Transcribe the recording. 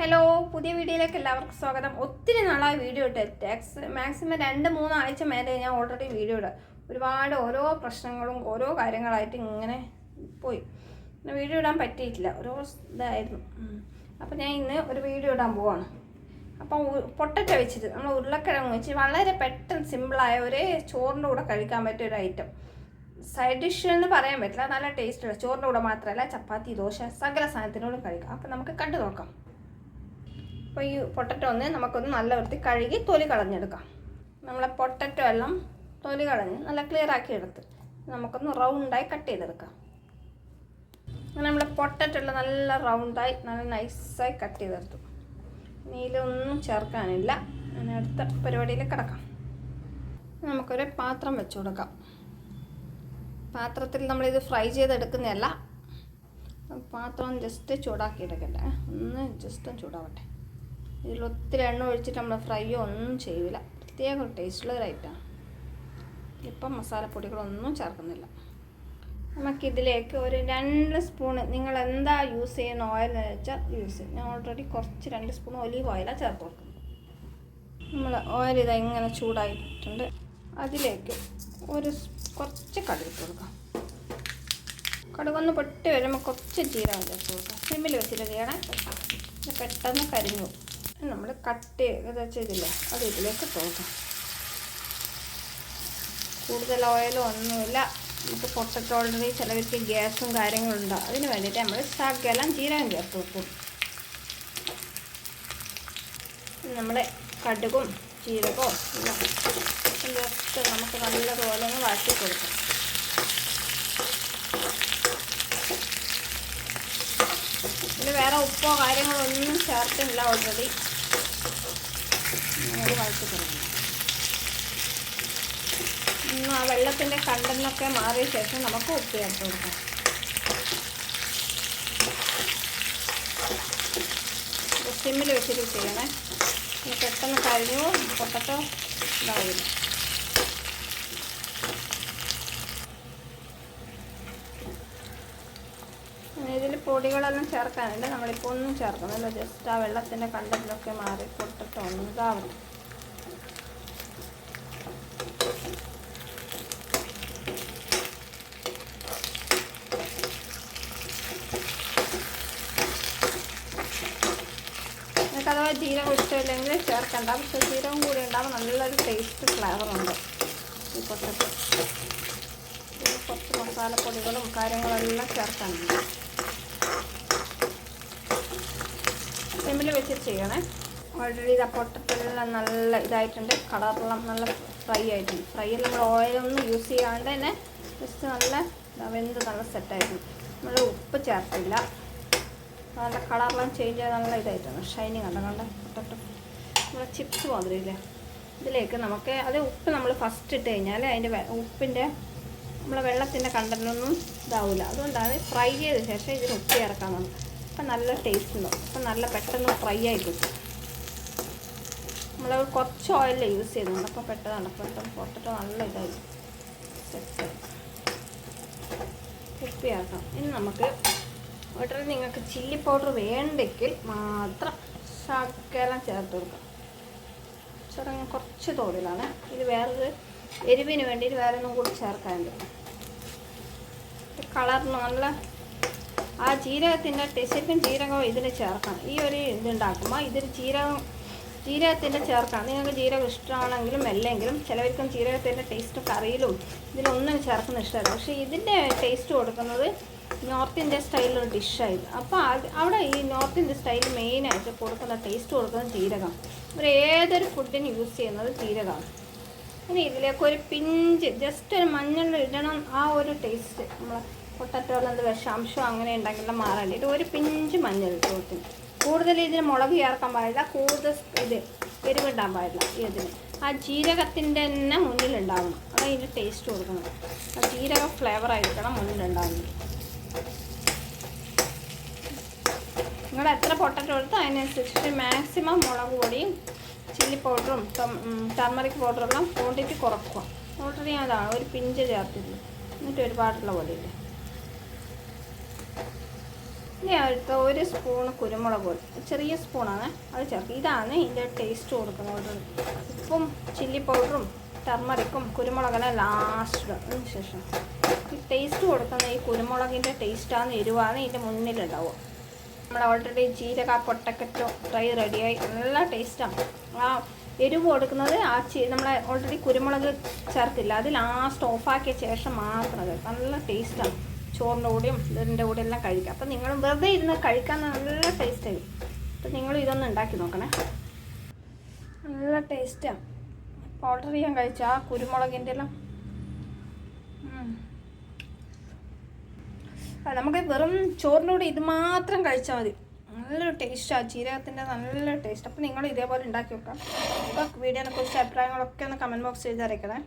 Hello പുതിയ വീഡിയോയിലേക്ക് എല്ലാവർക്കും സ്വാഗതം. ഒത്തിരി നാളായി വീഡിയോ ഇട്ട് ടാക്സ് മാക്സിമം രണ്ട് മൂന്ന് ആഴ്ച മേലെ ഞാൻ ഓൾറെഡി വീഡിയോ ഇടുക ഒരുപാട് ഓരോ പ്രശ്നങ്ങളും ഓരോ കാര്യങ്ങളായിട്ട് ഇങ്ങനെ പോയി. വീഡിയോ ഇടാൻ പറ്റിയിട്ടില്ല. ഓരോ ഇതായിരുന്നു. അപ്പോൾ ഞാൻ ഇന്ന് ഒരു വീഡിയോ ഇടാൻ പോവാണ്. അപ്പം പൊട്ടറ്റ വെച്ചിട്ട് നമ്മൾ ഉരുളക്കിഴങ്ങ് വെച്ച് വളരെ പെട്ടെന്ന് സിമ്പിളായ ഒരേ ചോറിന്റെ കൂടെ കഴിക്കാൻ പറ്റിയ ഒരു ഐറ്റം സൈഡ് ഡിഷ് എന്ന് പറയാൻ പറ്റില്ല. നല്ല ടേസ്റ്റുള്ള ചോറിന്റെ കൂടെ മാത്രമല്ല ചപ്പാത്തി ദോശ സകല സാധനത്തിനോടും കഴിക്കാം. അപ്പം നമുക്ക് കണ്ടു നോക്കാം. അപ്പോൾ ഈ പൊട്ടറ്റോ ഒന്ന് നമുക്കൊന്ന് നല്ല വൃത്തി കഴുകി തൊലി കളഞ്ഞെടുക്കാം. നമ്മളെ പൊട്ടറ്റോ എല്ലാം തൊലി കളഞ്ഞ് നല്ല ക്ലിയർ ആക്കി എടുത്ത് നമുക്കൊന്ന് റൗണ്ടായി കട്ട് ചെയ്തെടുക്കാം. അങ്ങനെ നമ്മളെ പൊട്ടറ്റോ നല്ല റൗണ്ടായി നല്ല നൈസായി കട്ട് ചെയ്തെടുത്തു. നീലൊന്നും ചേർക്കാനില്ല. അങ്ങനെ അടുത്ത പരിപാടിയിൽ കിടക്കാം. നമുക്കൊരു പാത്രം വെച്ച് കൊടുക്കാം. പാത്രത്തിൽ നമ്മളിത് ഫ്രൈ ചെയ്തെടുക്കുന്നതല്ല. പാത്രം ജസ്റ്റ് ചൂടാക്കി എടുക്കട്ടെ. ഒന്ന് ജസ്റ്റ് ചൂടാവട്ടെ. ഇതിൽ ഒത്തിരി എണ്ണ ഒഴിച്ചിട്ട് നമ്മൾ ഫ്രൈ ഒന്നും ചെയ്യില്ല പ്രത്യേക ടേസ്റ്റുള്ള ഒരു ഐറ്റമാണ് ഇപ്പം മസാലപ്പൊടികളൊന്നും ചേർക്കുന്നില്ല. നമുക്കിതിലേക്ക് ഒരു രണ്ട് സ്പൂണ് നിങ്ങൾ എന്താ യൂസ് ചെയ്യുന്ന ഓയിൽ എന്ന് വെച്ചാൽ യൂസ് ചെയ്യും ഞാൻ ഓൾറെഡി കുറച്ച് രണ്ട് സ്പൂൺ ഒലീവ് ഓയിലാണ് ചേർത്ത് കൊടുക്കുന്നത് നമ്മൾ ഓയിൽ ഇതാ ഇങ്ങനെ ചൂടായിട്ടുണ്ട്. അതിലേക്ക് ഒരു കുറച്ച് കടുക് ഇട്ട് കൊടുക്കാം. കടുകൊന്ന് പൊട്ടി വരുമ്പോൾ കുറച്ച് ജീരകം ചേർത്ത് കൊടുക്കാം. സിമ്മിൽ വെച്ചിട്ട് ചെയ്യണേ. പെട്ടെന്ന് കരിഞ്ഞു പോകും. നമ്മൾ കട്ട് ചെയ്ത് ചെയ്തില്ലേ അത് ഇതിലേക്ക് തോക്കാം കൂടുതൽ ഓയിലും ഒന്നുമില്ല. നമുക്ക് പൊട്ടറ്റോ ഓൾറെഡി ചിലവർക്ക് ഗ്യാസും കാര്യങ്ങളും ഉണ്ട്. അതിന് വേണ്ടിയിട്ട് നമ്മൾ ശകലം ജീരകം ചേർത്ത് വെക്കും. നമ്മൾ കടുകും ജീരകവും എല്ലാം നമുക്ക് നല്ലതുപോലെ ഒന്ന് വാട്ടി കൊടുക്കാം ഇതിൽ വേറെ ഉപ്പോ കാര്യങ്ങളോ ഒന്നും ചേർത്തില്ല ഓൾറെഡി അത് തുടങ്ങി ഇന്ന് ആ വെള്ളത്തിന്റെ കണ്ടെന്നൊക്കെ മാറിയ ശേഷം നമുക്ക് ഉപ്പ് ചേർത്ത് കൊടുക്കാം. സിമ്മിൽ വെച്ചിട്ട് ചെയ്യണേ. പെട്ടെന്ന് കഴിഞ്ഞു പൊട്ടത്തോ ഇതാവില്ല. ഇതിൽ പൊടികളൊന്നും ചേർക്കാനില്ല നമ്മളിപ്പോൾ ഒന്നും ചേർക്കുന്നില്ല. ജസ്റ്റ് ആ വെള്ളത്തിന്റെ കണ്ടതിലൊക്കെ മാറി പൊട്ടിട്ട് ഒന്ന് അഥവാ ജീരകം ഇഷ്ടമില്ലെങ്കിൽ ചേർക്കണ്ട. പക്ഷേ ജീരകം കൂടി ഉണ്ടാകുമ്പോൾ നല്ലൊരു ടേസ്റ്റ് ഫ്ലേവറുണ്ട് ഈ പൊട്ടത്ത് കുറച്ച് മസാലപ്പൊടികളും കാര്യങ്ങളെല്ലാം ചേർക്കാനുണ്ട്. വെച്ചിട്ട് ചെയ്യണേ. ഓൾറെഡി ഇത് പൊട്ടത്തെല്ലാം നല്ല ഇതായിട്ടുണ്ട്. കളറെല്ലാം നല്ല ഫ്രൈ ആയിട്ടുണ്ട്. ഫ്രൈയിൽ നമ്മൾ ഓയിലൊന്നും യൂസ് ചെയ്യാണ്ട് തന്നെ ജസ്റ്റ് നല്ല വെന്ത് നല്ല സെറ്റായിട്ടുണ്ട് നമ്മൾ ഉപ്പ് ചേർത്തില്ല. നല്ല കളറെല്ലാം ചേഞ്ച് ചെയ്ത് നല്ല ഇതായിട്ടുണ്ട്. ഷൈനിങ് കണ്ട? കണ്ട പൊട്ടറ്റോ നമ്മളെ ചിപ്സ് മാതിരിയില്ലേ ഇതിലേക്ക് നമുക്ക് അത് ഉപ്പ് നമ്മൾ ഫസ്റ്റ് ഇട്ട് കഴിഞ്ഞാൽ അതിന്റെ ഉപ്പിന്റെ നമ്മളെ വെള്ളത്തിന്റെ കണ്ടന്റൊന്നും ഇതാവില്ല അതുകൊണ്ടാണ് ഫ്രൈ ചെയ്ത ശേഷം ഇതിന് ഉപ്പ് ചേർക്കാൻ നമുക്ക് അപ്പം നല്ല ടേസ്റ്റ് ഉണ്ടാവും അപ്പം നല്ല പെട്ടെന്ന് ഫ്രൈ ആയി കിട്ടും. നമ്മൾ കുറച്ച് ഓയിലിൽ യൂസ് ചെയ്യുന്നുണ്ട്. അപ്പോൾ പെട്ടതാണ്. പെട്ടെന്ന് പൊട്ടിട്ട് നല്ല ഇതായി. സെറ്റ് ചേർക്കാം ഇനി നമുക്ക് വീട്ടിൽ നിങ്ങൾക്ക് ചില്ലി പൗഡർ വേണ്ടെങ്കിൽ മാത്രം ശകലം ചേർത്ത് കൊടുക്കാം. ചെറിയ കുറച്ച് തോടിലാണ് ഇത് വേറൊരു എരിവിന് വേണ്ടിയിട്ട് വേറെ ഒന്നും കൂടി ചേർക്കാനുണ്ട്. കളറിന് നല്ല ആ ജീരകത്തിന്റെ ശരിക്കും ചീരകവും ഇതിൽ ചേർക്കണം. ഈ ഒരു ഇതുണ്ടാക്കുമ്പോൾ ഇതിൽ ജീരകം ജീരകത്തിന്റെ ചേർക്കാം. നിങ്ങൾക്ക് ജീരകം ഇഷ്ടമാണെങ്കിലും അല്ലെങ്കിലും ചിലവർക്കും ജീരകത്തിന്റെ ടേസ്റ്റ് കറിയിലും ഇതിലൊന്നും ചേർക്കുന്ന ഇഷ്ടമല്ല. പക്ഷേ ഇതിന്റെ ടേസ്റ്റ് കൊടുക്കുന്നത് നോർത്ത് ഇന്ത്യ സ്റ്റൈലിലൊരു ഡിഷായത് അപ്പോൾ അത് അവിടെ ഈ നോർത്ത് ഇന്ത്യ സ്റ്റൈൽ മെയിനായിട്ട് കൊടുക്കുന്ന ടേസ്റ്റ് കൊടുക്കുന്ന ജീരകം. ഇവർ ഏതൊരു ഫുഡിന് യൂസ് ചെയ്യുന്നത് ജീരകമാണ്. ഇനി ഇതിലേക്ക് ഒരു പിഞ്ച് ജസ്റ്റ് ഒരു മഞ്ഞൾ ഇടണം. ആ ഒരു ടേസ്റ്റ് നമ്മൾ പൊട്ടറ്റോയിൽ എന്ത് വിഷാംശം അങ്ങനെ ഉണ്ടെങ്കിലും മാറാൻ ഇത് ഒരു പിഞ്ച് മഞ്ഞൾ ഇട്ട് കൂടുതൽ ഇതിന് മുളക് ചേർക്കാൻ പാടില്ല. കൂടുതൽ ഇത് എരിവിടാൻ പാടില്ല ഇതിന്. ആ ജീരകത്തിന്റെ തന്നെ മുന്നിലുണ്ടാവണം അതാണ് ഇതിന്റെ ടേസ്റ്റ് കൊടുക്കുന്നത്. ആ ജീരക ഫ്ലേവർ ആയിരിക്കണം മുന്നിലുണ്ടാവുന്നത് നിങ്ങൾ എത്ര പൊട്ടറ്റോ എടുത്തോ അതിനനുസരിച്ചിട്ട് മാക്സിമം മുളക് പൊടിയും ചില്ലി പൗഡറും ടർമറിക് എല്ലാം ക്വാണ്ടിറ്റി കുറക്കുക. ഓൾറെഡി ഞാൻ ഒരു പിഞ്ച് ചേർത്തില്ല എന്നിട്ട് ഒരുപാടുള്ള പോലെ ഇല്ല? ഇനി അടുത്ത ഒരു സ്പൂൺ കുരുമുളക് പൊടി. ചെറിയ സ്പൂണാണ് അത് ചേർക്കും ഇതാണ് ഇതിന്റെ ടേസ്റ്റ് കൊടുക്കുന്നത് ഉപ്പും ചില്ലി പൗഡറും ടർമറിക്കും കുരുമുളകെല്ലാം ലാസ്റ്റ് അതിന് ശേഷം. ഈ ടേസ്റ്റ് കൊടുക്കുന്ന ഈ കുരുമുളകിന്റെ ടേസ്റ്റാണ് എരിവാണ് ഇതിന്റെ മുന്നിലുണ്ടാവുക. നമ്മൾ ഓൾറെഡി ജീരക പൊട്ടക്കറ്റോ ഫ്രൈ റെഡിയായി നല്ല ടേസ്റ്റാണ് ആ എരിവ് കൊടുക്കുന്നത് ആ ചീ നമ്മളെ ഓൾറെഡി കുരുമുളക് ചേർത്തില്ല. അത് ലാസ്റ്റ് ഓഫാക്കിയ ശേഷം മാത്രം ചേർക്കും നല്ല ടേസ്റ്റാണ് ചോറിന്റെ കൂടെയും ഇതിന്റെ കൂടെ എല്ലാം കഴിക്കാം അപ്പം നിങ്ങൾ വെറുതെ ഇരുന്ന് കഴിക്കാൻ നല്ല ടേസ്റ്റ് ആയി അപ്പം നിങ്ങൾ ഇതൊന്ന് ഉണ്ടാക്കി നോക്കണേ. നല്ല ടേസ്റ്റാണ് ഓർഡർ ചെയ്യാൻ കഴിച്ചു ആ കുരുമുളകിന്റെ എല്ലാം. നമുക്ക് വെറും ചോറിനോട് ഇത് മാത്രം കഴിച്ചാൽ മതി. നല്ലൊരു ടേസ്റ്റാണ് ജീരകത്തിന്റെ നല്ല ടേസ്റ്റ് അപ്പോൾ നിങ്ങൾ ഇതേപോലെ ഉണ്ടാക്കി വെക്കാം അപ്പോൾ വീഡിയോനെ കുറിച്ച് അഭിപ്രായങ്ങളൊക്കെ ഒന്ന് കമന്റ് ബോക്സ് ചെയ്ത് അറിയിക്കണേ.